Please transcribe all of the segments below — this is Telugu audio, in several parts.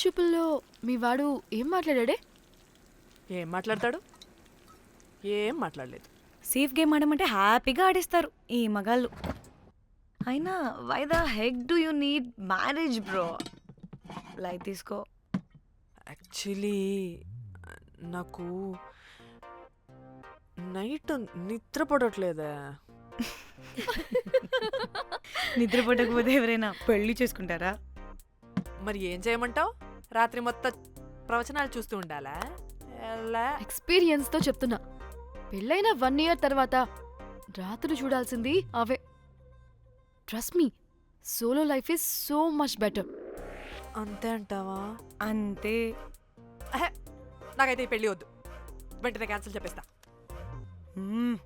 చూపుల్లో మీ వాడు ఏం మాట్లాడాడే? ఏం మాట్లాడతాడు? ఏం మాట్లాడలేదు. సేఫ్ గేమ్ ఆడమంటే హ్యాపీగా ఆడిస్తారు ఈ మగాళ్ళు. అయినా why the heck do you need marriage bro light తీసుకో. యాక్చువల్లీ నాకు నైట్ నిద్ర పడట్లేదే. నిద్ర పట్టకపోతే ఎవరైనా పెళ్ళి చేసుకుంటారా? మరి ఏం చేయమంటావు? రాత్రి మొత్తం ప్రవచనాలు చూస్తూ ఉండాలా? ఎలా? ఎక్స్పీరియన్స్తో చెప్తున్నా. పెళ్ళైన వన్ ఇయర్ తర్వాత రాత్రులు చూడాల్సింది అవే. Trust me solo life is so much better అంతే అంటావా? అంతే. అహే, నాకైతే ఈ పెళ్ళి వద్దు. వెంటనే క్యాన్సిల్ చెప్పేస్తా మ్మ్.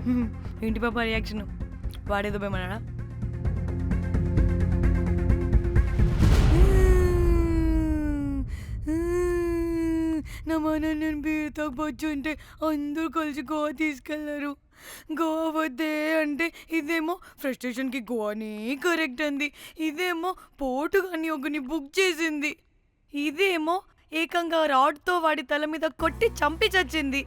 ఏంటి పాప రియాక్షన్ వాడేదో భయమన్నాడా నా మనం నేను బీర్ అందరూ కలిసి గోవా తీసుకెళ్ళారు. గోవా వద్దే అంటే ఇదేమో ఫ్రస్ట్రేషన్కి గోవానే కరెక్ట్ అంది. ఇదేమో పోటుగాని ఒకని బుక్ చేసింది. ఇదేమో ఏకంగా రాడ్తో వాడి తల మీద కొట్టి చంపి చచ్చింది.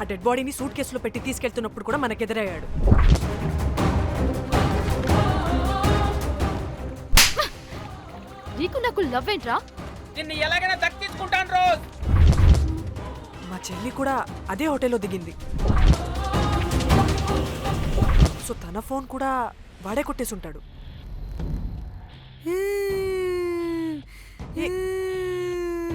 ఆ డెడ్ బాడీని సూట్ కేసులో పెట్టి తీసుకెళ్తున్నప్పుడు కూడా మనకెదురయ్యాడు నీకు నాకు లవ్ ఏంట్రా? నిన్ను ఎలాగైనా దక్కించుకుంటాను రోజ్. మా చెల్లి కూడా అదే హోటల్లో దిగింది. సో తన ఫోన్ కూడా వాడే కొట్టేసుంటాడు. ఏ,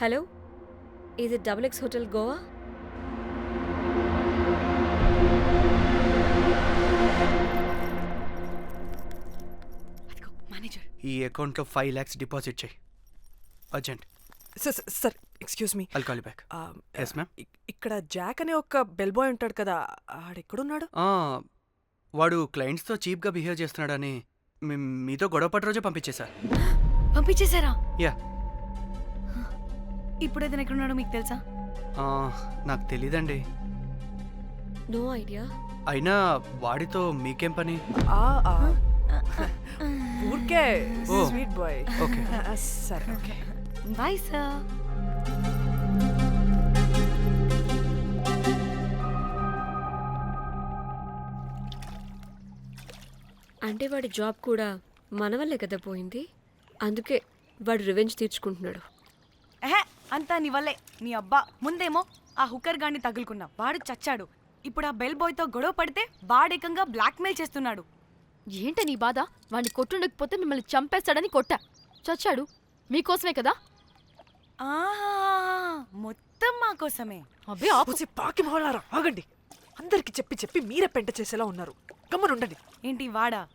హలో ఇది double X hotel Goa? Manager. ఈ అకౌంట్లో ఫైవ్ ల్యాక్స్ డిపాజిట్ చేయి. Urgent. Sir sir excuse me. I'll call back yes ma'am ఇక్కడ జాక్ అనే ఒక బెల్ బాయ్ ఉంటాడు కదా ఆడెక్కడున్నాడు? వాడు క్లయింట్స్తో చీప్గా బిహేవ్ చేస్తున్నాడని మీ- మీతో గొడవ పడి రోజే పంపించేశా. పంపించేశారా? యా ఇప్పుడు అతను ఎక్కడున్నాడో మీకు తెలుసా? నాకు తెలీదండి. No idea. అయినా వాడితో మీకేం పని? ఆ, ఆ. ఊరికే ఓ. Sweet boy. ఓకే. సరే ఓకే. Bye sir. అంటే వాడి జాబ్ కూడా మన వల్లే కదా పోయింది? అందుకే వాడు రివెంజ్ తీర్చుకుంటున్నాడు. అంతా నీ వల్లే. నీ అబ్బా ముందేమో ఆ హుకర్ గాన్ని తగులుకున్నా. వాడు చచ్చాడు. ఇప్పుడు ఆ బెల్ బాయ్తో గొడవ పడితే వాడేకంగా బ్లాక్మెయిల్ చేస్తున్నాడు. ఏంట నీ బాధ? వాడిని కొట్టుండకపోతే మిమ్మల్ని చంపేస్తాడని కొట్టా. చచ్చాడు. మీకోసమే కదా? మొత్తం మా కోసమే. అబ్బే ఆపు. పూసి పాకి మొహలారా ఆగండి. అందరికి చెప్పి చెప్పి మీరే పెంట చేసేలా ఉన్నారు. గమ్మనుండండి. ఏంటి వాడా?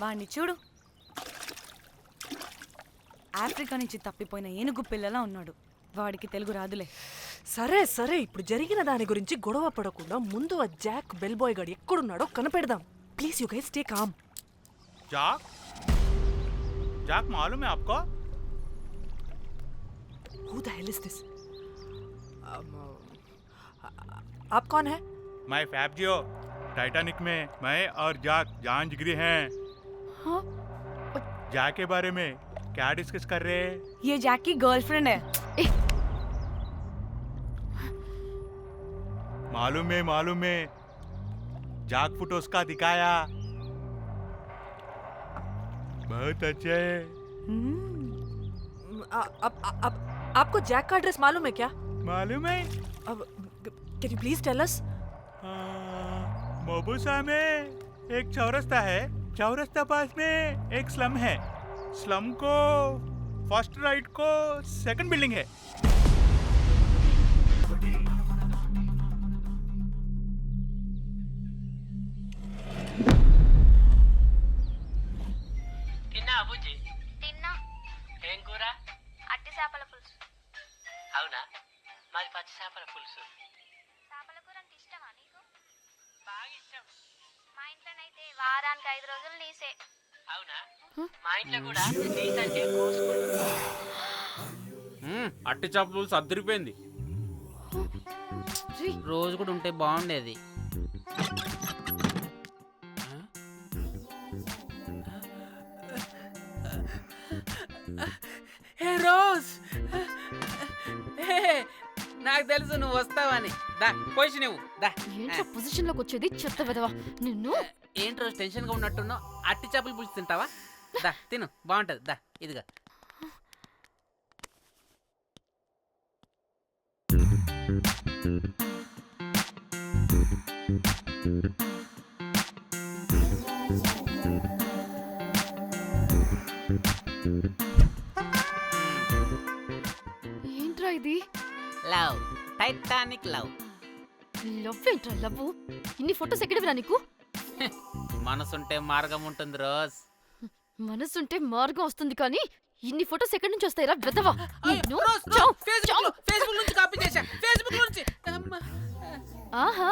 వాడిని చూడు. ఆఫ్రికా నుంచి తప్పిపోయిన ఏనుగు పిల్లలా ఉన్నాడు. వాడికి తెలుగు రాదులే సరే సరే ఇప్పుడు జరిగిన దాని గురించి గొడవ పడకుండా ముందు ఆ జాక్ బెల్ బాయ్ గడు ఎక్కడున్నాడో కనిపెడదాం please you guys take calm जाक जाक मालूम है आपको who the hell is this आप कौन है मैं फैब्जियो टाइटैनिक में मैं और जाक जान जिगरी हैं हाँ? जाक के बारे में क्या डिस्कस कर रहे हैं ये जैक की गर्लफ्रेंड है मालूम है मालूम है। जाक फोटोस का दिखाया। बहुत अच्छे है। हम्म, आप आप आपको जैक का एड्रेस मालूम है क्या? मालूम है। अब can you please tell us मोबूसा में एक चौरस्ता है। चौरस्ता पास में एक स्लम है। स्लम को फ़र्स्ट राइट को सेकंड बिल्डिंग है। అట్టి చేపలు సర్దిరిపోయింది రోజు కూడా ఉంటే బాగుండేది. హే రోజ్! హే, నాకు తెలుసు నువ్వు వస్తావని. దా పోయి నువ్వు. దా. ఏంట్రా పొజిషన్లోకి వచ్చేది? చెత్త విధవా నిన్ను? ఏంటి రోజు టెన్షన్గా ఉన్నట్టున్నావు? అట్టి చేపలు పులుసు తింటావా? దా తిను. బాగుంటది. దా ఇదిగా. ఏంట్రా ఇది? లవ్. Titanic love. లవ్ ఏంట్రా లవ్? ఇన్ని ఫొటోస్ ఎక్కడివిరా నీకు? మనసుంటే మార్గం ఉంటుంది రోజ్. మనసుంటే మార్గం వస్తుంది కానీ ఇన్ని ఫొటోస్ ఎక్కడి నుంచి వస్తాయిరా చావ్, ఫేస్బుక్ నుంచి కాపీ చేశా ఫేస్బుక్ నుంచి. అమ్మా. ఆహా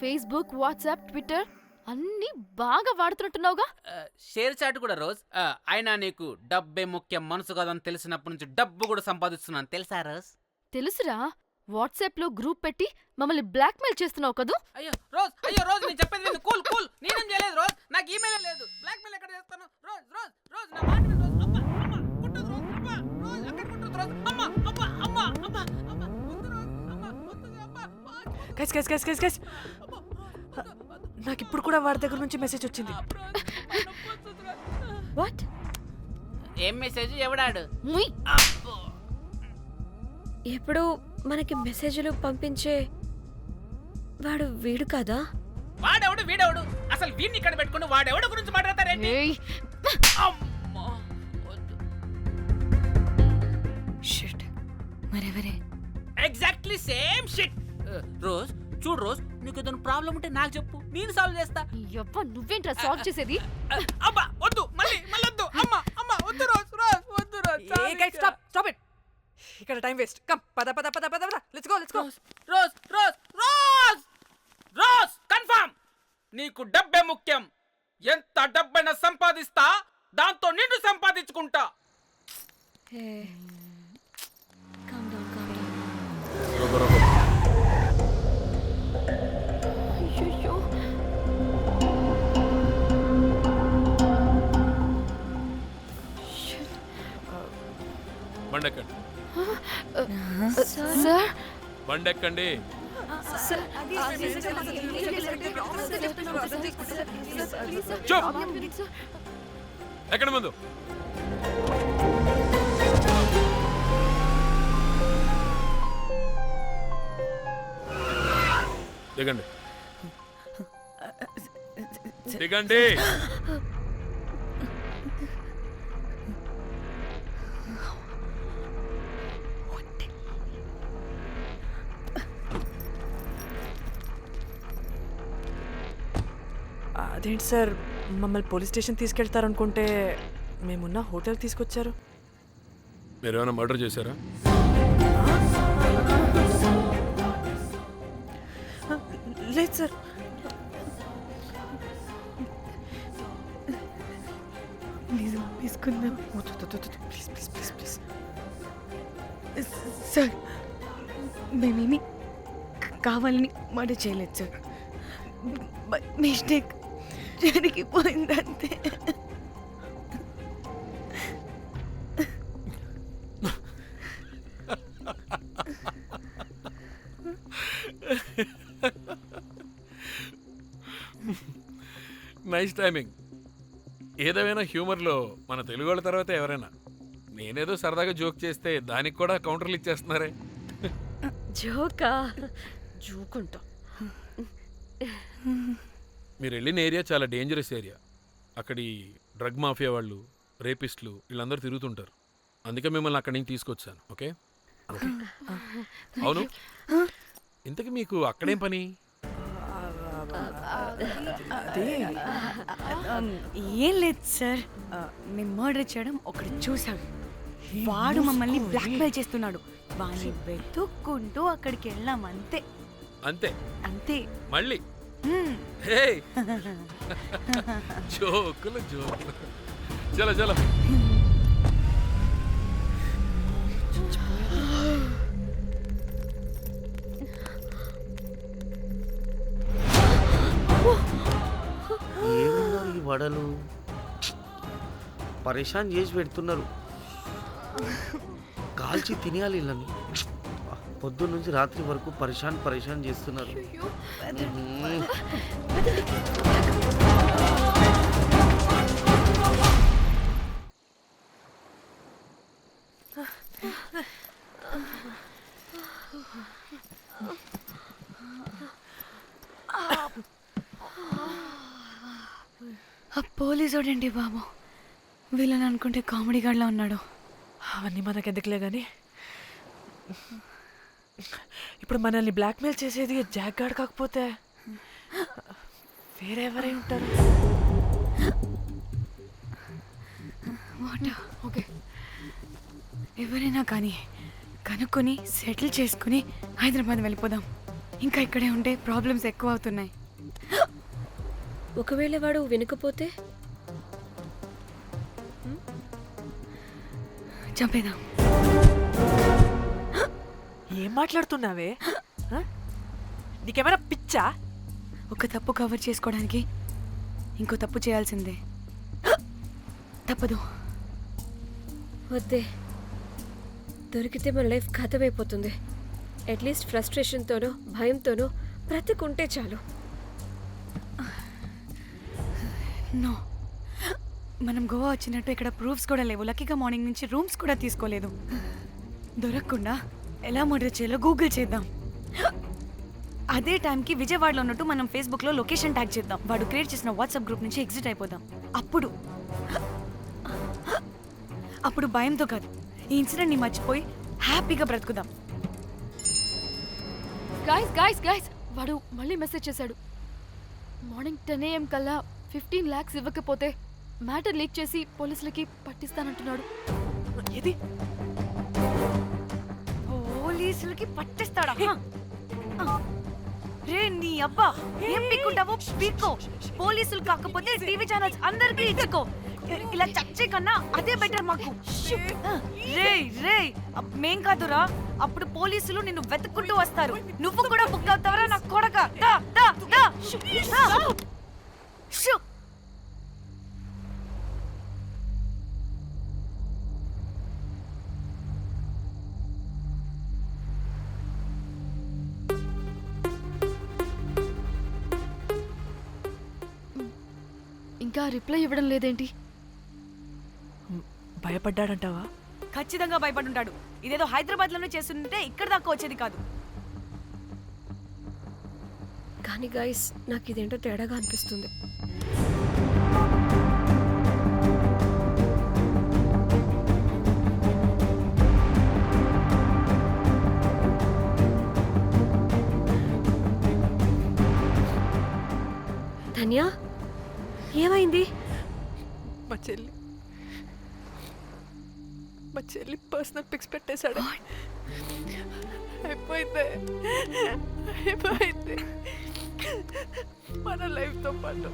ఫేస్బుక్ వాట్సాప్ ట్విట్టర్ అన్ని బాగా వాడుతున్నట్టున్నావుగా. షేర్ చాట్ కూడా రోజ్. ఆ, అయినా నీకు డబ్బే ముఖ్యం మనసు కదని తెలిసినప్పటి నుంచి డబ్బు కూడా సంపాదిస్తున్నాను. తెలుసా రోజ్? తెలుసురా వాట్సాప్లో గ్రూప్ పెట్టి మమ్మల్ని బ్లాక్మెయిల్ చేస్తున్నావు కదూ? అయ్యో రోజ్ అయ్యో రోజ్ నేను చెప్పేది విను. కూల్ కూల్ నేనేం చేయలేదు రోజ్. నాకు ఈమెయిల్ లేదు. బ్లాక్ మెయిల్ ఎక్కడ చేస్తాను? రోజ్ రోజ్ రోజ్ నా మాట విను, Rose guys guys guys guys guys నాకు ఇప్పుడు కూడా వాడి దగ్గర నుంచి మెసేజ్ వచ్చింది. వాట్ ఏం మెసేజ్ ఎవడాడు? ముయ్. అబ్బో. ఎప్పుడు మనకి మెసేజ్లు పంపించే వాడు వీడు కదా? వాడెవడు? వీడెవడు? అసలు వీడిని ఇక్కడ పెట్టుకుని వాడెవడు గురించి మాట్లాడతారేంటి? రోజ్ చూడు రోజ్ నీకు ఏదైనా ప్రాబ్లం ఉంటే నాకు చెప్పు. నేను సాల్వ్ చేస్తా. ఎవ్వ నువ్వేంట్రా సాల్వ్ చేసేది? అబ్బా వద్దు మళ్ళీ మళ్ళీ వద్దు. అమ్మ అమ్మ వద్దు రోజ్ రోజ్ వద్దు రోజ్. ఏ గైస్ స్టాప్ స్టాప్ ఇట్ ఇక్కడ టైం వేస్ట్. కమ్ పద పద పద పద పద. Let's go let's go Rose Rose Rose Rose confirm నీకు డబ్బే ముఖ్యం. ఎంత డబ్బైనా సంపాదిస్తా. బండెక్కండి. సార్? బండెక్కండి. ఎక్కడ ముందు? దిగండి. దిగండి. అదేంటి సార్ మమ్మల్ని పోలీస్ స్టేషన్ తీసుకెళ్తారనుకుంటే మేమున్న హోటల్ తీసుకొచ్చారు. మీరు ఏమైనా మర్డర్ చేశారా? లేదు సార్. నిజం తీసుకుందాం. Please please please please. Sir మేమేమి కావాలని మాట చేయలేదు సార్. మిస్టేక్. జరిగిపోయిందంతే నైస్ టైమింగ్ ఏదేమైనా హ్యూమర్లో మన తెలుగు వాళ్ళ తర్వాత ఎవరైనా నేనేదో సరదాగా జోక్ చేస్తే దానికి కూడా కౌంటర్లు ఇచ్చేస్తున్నారే. జోకా? జోకుంటా మీరు వెళ్ళిన ఏరియా చాలా డేంజరస్ ఏరియా. అక్కడి డ్రగ్ మాఫియా వాళ్ళు రేపిస్టులు వీళ్ళందరూ తిరుగుతుంటారు. అందుకే మిమ్మల్ని అక్కడి నుంచి తీసుకొచ్చాను ఓకే? ఓకే. అవును? ఇంతకీ మీకు అక్కడేం పని? అది ఏం లేదు సార్. మేము మర్డర్ చేయడం ఒకడు చూసాడు వాడు మమ్మల్ని బ్లాక్మెయిల్ చేస్తున్నాడు. వాడిని వెతుక్కుంటూ అక్కడికి వెళ్ళాం అంతే. అంతే. అంతే. మళ్ళీ. హే. జోకులు జోకులు. చలో చలో. ఈ వడలు? పరేషాన్ చేసి పెడుతున్నారు. కాల్చి తినేయాలి వీళ్ళని. పొద్దున్న నుంచి రాత్రి వరకు పరేషాన్ పరేషాన్ చేస్తున్నారు. పోలీసోడండి బాబు? వీళ్ళని అనుకుంటే కామెడీ గాడ్లా ఉన్నాడు. అవన్నీ మనకెందుకులే కానీ ఇప్పుడు మనల్ని బ్లాక్మెయిల్ చేసేది జాక్ కాకపోతే వేరే ఎవరై ఉంటారు ఓకే. ఎవరైనా కానీ కనుక్కొని సెటిల్ చేసుకుని హైదరాబాద్ వెళ్ళిపోదాం. ఇంకా ఇక్కడే ఉంటే ప్రాబ్లమ్స్ ఎక్కువ అవుతున్నాయి ఒకవేళ వాడు వినకపోతే? చంపేదాం ఏం మాట్లాడుతున్నావే? నీకేమైనా పిచ్చా? ఒక తప్పు కవర్ చేసుకోవడానికి ఇంకో తప్పు చేయాల్సిందే. తప్పదు. వద్దే. దొరికితే మన లైఫ్ ఖతమైపోతుంది. అట్లీస్ట్ ఫ్రస్ట్రేషన్తోనో భయంతోనో బ్రతుకుంటే చాలు. నో. మనం గోవా వచ్చినట్టు ఇక్కడ ప్రూఫ్స్ కూడా లేవు. లక్కీగా మార్నింగ్ నుంచి రూమ్స్ కూడా తీసుకోలేదు. దొరకకుండా ఎలా మర్డర్ చేయాలో గూగుల్ చేద్దాం. అదే టైంకి విజయవాడలో ఉన్నట్టు మనం ఫేస్బుక్లో లొకేషన్ ట్యాగ్ చేద్దాం. వాడు క్రియేట్ చేసిన వాట్సాప్ గ్రూప్ నుంచి ఎగ్జిట్ అయిపోదాం. అప్పుడు అప్పుడు భయంతో కాదు. ఈ ఇన్సిడెంట్ని మర్చిపోయి హ్యాపీగా బ్రతుకుదాం. గాయస్ గాయస్ గాయస్ వాడు మళ్ళీ మెసేజ్ చేశాడు. మార్నింగ్ టెన్ ఏఎం కల్లా ఫిఫ్టీన్ ల్యాక్స్ ఇవ్వకపోతే మ్యాటర్ లీక్ చేసి పోలీసులకి పట్టిస్తానంటున్నాడు. ఏది? పోలీసులకి పట్టిస్తాడా. రే నీ అబ్బా ఏం పీక్కుంటావో పీక్కో. పోలీసులు కాకపోతే టీవీ ఛానల్స్ అందరికీ ఇచ్చుకో. ఇలా చచ్చే కన్నా అదే బెటర్ మాకు. రే రే మేం కాదురా. అప్పుడు పోలీసులు నిన్ను వెతుక్కుంటూ వస్తారు. నువ్వు కూడా బుక్ అవుతావరా నా కొడక? దా దా దా. దా. షూ. రిప్లై ఇవ్వడం లేదేంటి? భయపడ్డాడంటావా? ఖచ్చితంగా భయపడుంటాడు. ఇదేదో హైదరాబాద్లోనే చేస్తుంటే ఇక్కడ దాకా వచ్చేది కాదు. కానీ గైస్ నాకు ఇదేంటో తేడాగా అనిపిస్తుంది. ధన్య? ఏమైంది? మా చెల్లి. మా చెల్లి పర్సనల్ పిక్స్ పెట్టేశాడు. అయిపోయింది. అయిపోయింది. మన లైఫ్తో పాటు.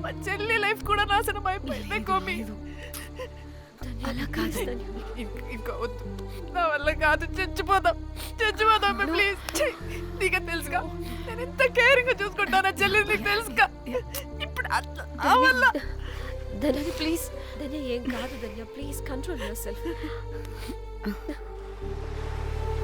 మా చెల్లి లైఫ్ కూడా నాశనం అయిపోయింది గోమి అలా కాదు ఇంక- వద్దు. నా వల్ల కాదు చచ్చిపోదాం. చచ్చిపోదాం ప్లీజ్ నీకు తెలుసుగా. నేను ఎంత కేరింగ్ చూసుకుంటానా చెల్లి నీకు తెలుసుగా. ఆ వల్ల ధన్య. ప్లీజ్. ధన్య ఏం కాదు ధన్య. Please control yourself